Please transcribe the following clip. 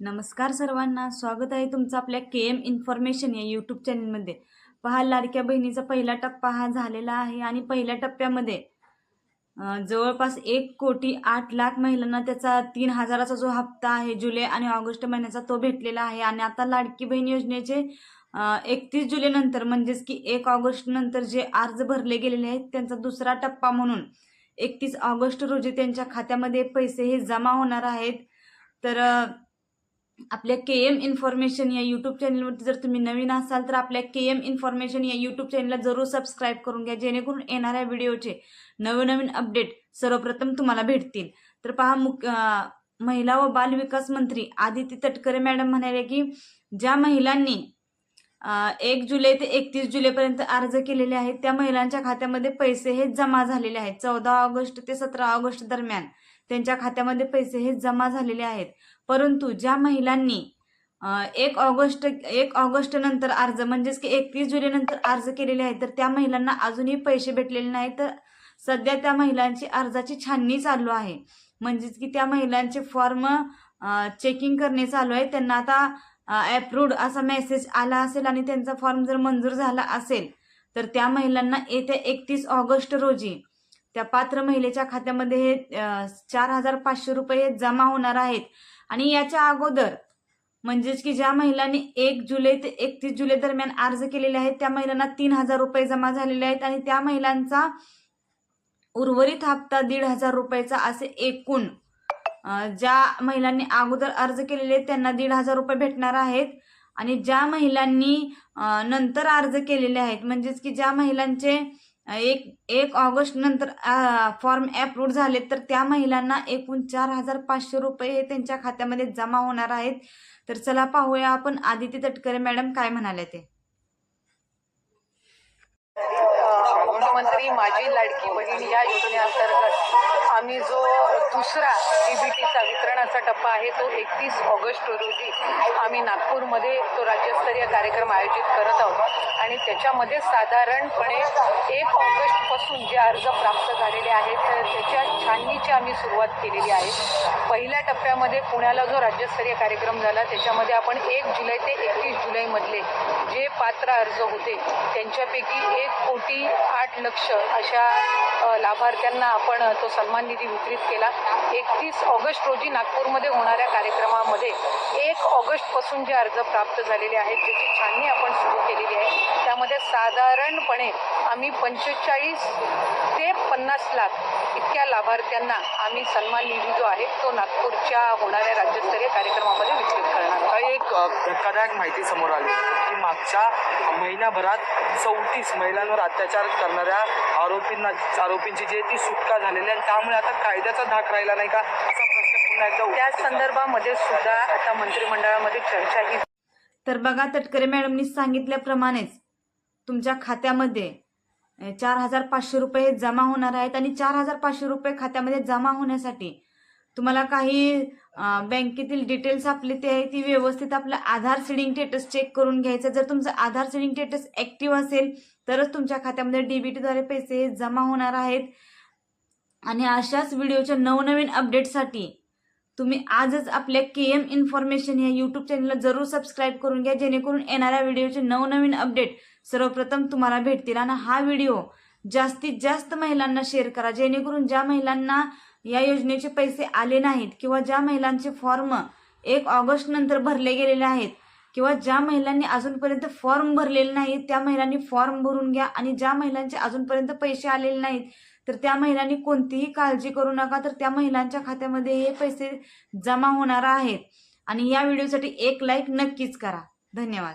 नमस्कार सर्वांना. स्वागत आहे तुमचं आपल्या के एम इन्फॉर्मेशन या यूट्यूब चॅनलमध्ये पहा लाडक्या बहिणीचा पहिला टप्पा हा झालेला आहे आणि पहिल्या टप्प्यामध्ये जवळपास एक कोटी आठ लाख महिलांना त्याचा तीन हजाराचा जो हप्ता आहे जुलै आणि ऑगस्ट महिन्याचा तो भेटलेला आहे. आणि आता लाडकी बहीण योजनेचे एकतीस जुलैनंतर म्हणजेच की एक ऑगस्ट नंतर जे अर्ज भरले गेलेले आहेत त्यांचा दुसरा टप्पा म्हणून एकतीस ऑगस्ट रोजी त्यांच्या खात्यामध्ये पैसे हे जमा होणार आहेत. तर आपल्या के एम इन्फॉर्मेशन या यूट्यूब चॅनलवरती जर तुम्ही नवीन असाल तर आपल्या के एम इन्फॉर्मेशन या यूट्यूब चॅनलला जरूर सबस्क्राईब करून घ्या जेणेकरून येणाऱ्या व्हिडिओचे नवनवीन अपडेट सर्वप्रथम तुम्हाला भेटतील. तर पहा मुख महिला व बाल विकास मंत्री आदिती तटकरे मॅडम म्हणाले की ज्या महिलांनी एक जुलै ते एकतीस जुलैपर्यंत अर्ज केलेले आहेत. त्या महिलांच्या खात्यामध्ये पैसे हे जमा झालेले आहेत. चौदा ऑगस्ट ते सतरा ऑगस्ट दरम्यान त्यांच्या खात्यामध्ये पैसे हे जमा झालेले आहेत. परंतु ज्या महिलांनी एक ऑगस्ट एक ऑगस्ट नंतर अर्ज म्हणजेच की एकतीस जुलै नंतर अर्ज केलेले आहेत तर त्या महिलांना अजूनही पैसे भेटलेले नाहीत. तर सध्या त्या महिलांची अर्जाची छाननी चालू आहे. म्हणजेच की त्या महिलांचे फॉर्म चेकिंग करणे चालू आहे. त्यांना आता ॲप्रूव्ड असा मेसेज आला असेल आणि त्यांचा फॉर्म जर मंजूर झाला असेल तर त्या महिलांना येत्या एकतीस ऑगस्ट रोजी त्या पात्र महिलेच्या खात्यामध्ये हे चार हजार पाचशे रुपये हे जमा होणार आहेत. आणि याच्या अगोदर म्हणजेच की ज्या महिलांनी एक जुलै ते एकतीस जुलै दरम्यान अर्ज केलेले आहेत त्या महिलांना तीन हजार रुपये जमा झालेले आहेत आणि त्या महिलांचा उर्वरित हप्ता दीड हजार रुपयाचा असे एकूण ज्या महिलांनी अगोदर अर्ज केलेले आहेत त्यांना दीड हजार रुपये भेटणार आहेत. आणि ज्या महिलांनी नंतर अर्ज केलेले आहेत म्हणजेच की ज्या महिलांचे एक एक ऑगस्ट नंतर फॉर्म ॲप्रूव्ह झाले तर त्या महिलांना एकूण चार हजार पाचशे रुपये हे त्यांच्या खात्यामध्ये जमा होणार आहेत. तर चला पाहूया आपण आदिती तटकरे मॅडम काय म्हणाले ते. मुख्यमंत्री माझी लाडकी बहीण या योजनेअंतर्गत आम्ही जो दुसरा डीबीटीचा वितरणाचा टप्पा आहे तो एकतीस ऑगस्ट रोजी आम्ही नागपूरमध्ये तो राज्यस्तरीय कार्यक्रम आयोजित करत आहोत. आणि त्याच्यामध्ये साधारणपणे एक ऑगस्टपासून जे अर्ज प्राप्त झालेले आहेत तर त्याच्या छाननीची आम्ही सुरुवात केलेली आहे. पहिल्या टप्प्यामध्ये पुण्याला जो राज्यस्तरीय कार्यक्रम झाला त्याच्यामध्ये आपण एक जुलै ते एकतीस जुलैमधले जे पात्र अर्ज होते. त्यांच्यापैकी एक कोटी आठ लक्ष अशा लाभार्थ्यांना आपण तो सन्मान निधी वितरित केला. एकतीस ऑगस्ट रोजी नागपूरमध्ये होणाऱ्या कार्यक्रमामध्ये एक ऑगस्टपासून जे अर्ज प्राप्त झालेले आहेत त्याची छाननी आपण सुरू केलेली आहे साधारणपणे आम्ही पंचेचाळीस ते पन्नास लाख इतक्या लाभार्थ्यांना आम्ही सन्मान निधी जो आहे तो नागपूरच्या होणाऱ्या राज्यस्तरीय कार्यक्रमामध्ये वितरित करणार काही एक धक्कादायक माहिती समोर आली की मागच्या महिनाभरात चौतीस महिलांवर अत्याचार करणाऱ्या आरोपींना आरोपींची जी ती सुटका झालेली आहे. आणि त्यामुळे आता कायद्याचा धाक राहिला नाही का? असा प्रश्न पुन्हा एकदा त्या. संदर्भामध्ये सुद्धा आता मंत्रिमंडळामध्ये चर्चा ही तर बघा तटकरे मॅडमनी सांगितल्याप्रमाणेच तुमच्या खात्यामध्ये चार हजार पाचशे रुपये हे जमा होणार आहेत आणि चार हजार पाचशे रुपये खात्यामध्ये जमा होण्यासाठी तुम्हाला काही बँकेतील डिटेल्स आपले ते आहे ती व्यवस्थित आपलं आधार सिडिंग स्टेटस चेक करून घ्यायचं. जर तुमचं आधार सिडिंग स्टेटस ॲक्टिव्ह असेल तरच तुमच्या खात्यामध्ये डीबीटीद्वारे पैसे हे जमा होणार आहेत. आणि अशाच व्हिडिओच्या नवनवीन अपडेटसाठी तुम्ही आजच आपल्या के एम इन्फॉर्मेशन या यूट्यूब चॅनलला जरूर सबस्क्राईब करून घ्या जेणेकरून येणाऱ्या व्हिडिओचे नवनवीन अपडेट सर्वप्रथम तुम्हाला भेटतील. आणि हा व्हिडिओ जास्तीत जास्त महिलांना शेअर करा जेणेकरून ज्या महिलांना या योजनेचे पैसे आले नाहीत किंवा ज्या महिलांचे फॉर्म एक ऑगस्ट नंतर भरले गेलेले आहेत किंवा ज्या महिलांनी अजूनपर्यंत फॉर्म भरलेले नाहीत त्या महिलांनी फॉर्म भरून घ्या. आणि ज्या महिलांचे अजूनपर्यंत पैसे आलेले नाहीत तर त्या महिलांनी कोणतीही काळजी करू नका तर त्या महिलांच्या खात्यामध्ये हे पैसे जमा होणार आहेत. आणि या व्हिडिओसाठी एक लाईक नक्कीच करा. धन्यवाद.